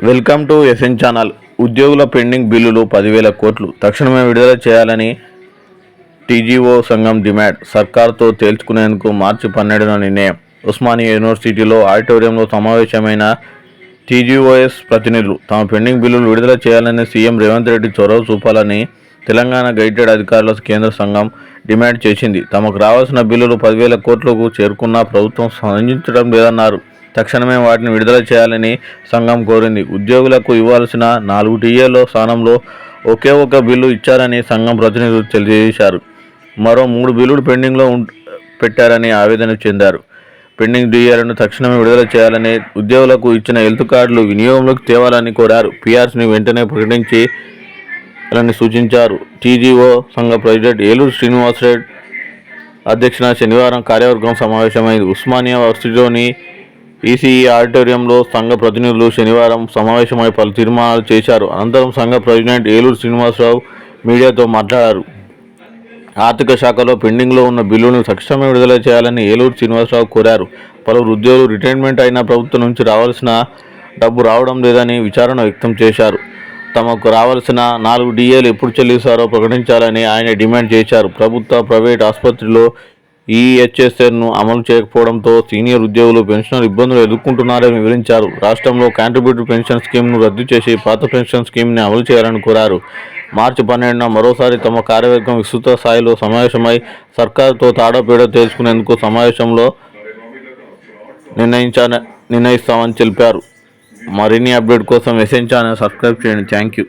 Welcome to S N channel. ఉద్యోగుల pending బిల్లులు పదివేల కోట్లు. తక్షణమే విడుదల చేయాలని టీజీఓ సంఘం డిమాండ్. సర్కార్తో తేల్చుకునేందుకు మార్చి పన్నెండున నిర్ణయం. ఉస్మానియా యూనివర్సిటీలో ఆడిటోరియంలో సమావేశమైన టీజీఓఎస్ ప్రతినిధులు తమ పెండింగ్ బిల్లులు విడుదల చేయాలని సీఎం రేవంత్ రెడ్డి చొరవ చూపాలని తెలంగాణ గైడెడ్ అధికారుల కేంద్ర సంఘం డిమాండ్ చేసింది. తమకు రావాల్సిన బిల్లులు పదివేల కోట్లకు చేరుకున్నా ప్రభుత్వం స్పందించడం లేదన్నారు. తక్షణమే వాటిని విడుదల చేయాలని సంఘం కోరింది. ఉద్యోగులకు ఇవ్వాల్సిన నాలుగు టీఏలో స్థానంలో ఒకే ఒక బిల్లు ఇచ్చారని సంఘం ప్రతినిధులు తెలియజేశారు. మరో మూడు బిల్లులు పెండింగ్లో ఉం- పెట్టారని ఆవేదన చెందారు. పెండింగ్ డిఏలను తక్షణమే విడుదల చేయాలని ఉద్యోగులకు ఇచ్చిన హెల్త్ కార్డులు వినియోగంలోకి తేవాలని కోరారు. పీఆర్సీని వెంటనే ప్రకటించి అలాని సూచించారు. టీజీఓ సంఘ ప్రెసిడెంట్ ఏలూరు శ్రీనివాసరెడ్డి అధ్యక్షన శనివారం కార్యవర్గం సమావేశమైంది. ఉస్మానియా వర్సిటీలోని ఈసీఈ ఆడిటోరియంలో సంఘ ప్రతినిధులు శనివారం సమావేశమై పలు తీర్మానాలు చేశారు. అనంతరం సంఘ ప్రెసిడెంట్ ఏలూరు శ్రీనివాసరావు మీడియాతో మాట్లాడారు. ఆర్థిక శాఖలో పెండింగ్లో ఉన్న బిల్లులను తక్షణమే విడుదల చేయాలని ఏలూరు శ్రీనివాసరావు కోరారు. పలువురు ఉద్యోగులు రిటైర్మెంట్ అయిన ప్రభుత్వం నుంచి రావాల్సిన డబ్బు రావడం లేదని విచారణ వ్యక్తం చేశారు. తమకు రావాల్సిన నాలుగు డిఏలు ఎప్పుడు చెల్లిస్తారో ప్రకటించాలని ఆయన డిమాండ్ చేశారు. ప్రభుత్వ ప్రైవేట్ ఆసుపత్రిలో ఈహెచ్ఎస్ఎన్ను అమలు చేయకపోవడంతో సీనియర్ ఉద్యోగులు పెన్షనర్ ఇబ్బందులు ఎదుర్కొంటున్నారని వివరించారు. రాష్ట్రంలో కాంట్రిబ్యూటరీ పెన్షన్ స్కీమ్ను రద్దు చేసి పాత పెన్షన్ స్కీమ్ని అమలు చేయాలని కోరారు. మార్చి పన్నెండున మరోసారి తమ కార్యవర్గం విస్తృత స్థాయిలో సమావేశమై సర్కారుతో తాడోపేడో తేల్చుకునేందుకు సమావేశంలో నిర్ణయించా నిర్ణయిస్తామని తెలిపారు. మరిన్ని అప్డేట్ కోసం ఎస్ఎన్ ఛానల్ సబ్స్క్రైబ్ చేయండి. Thank you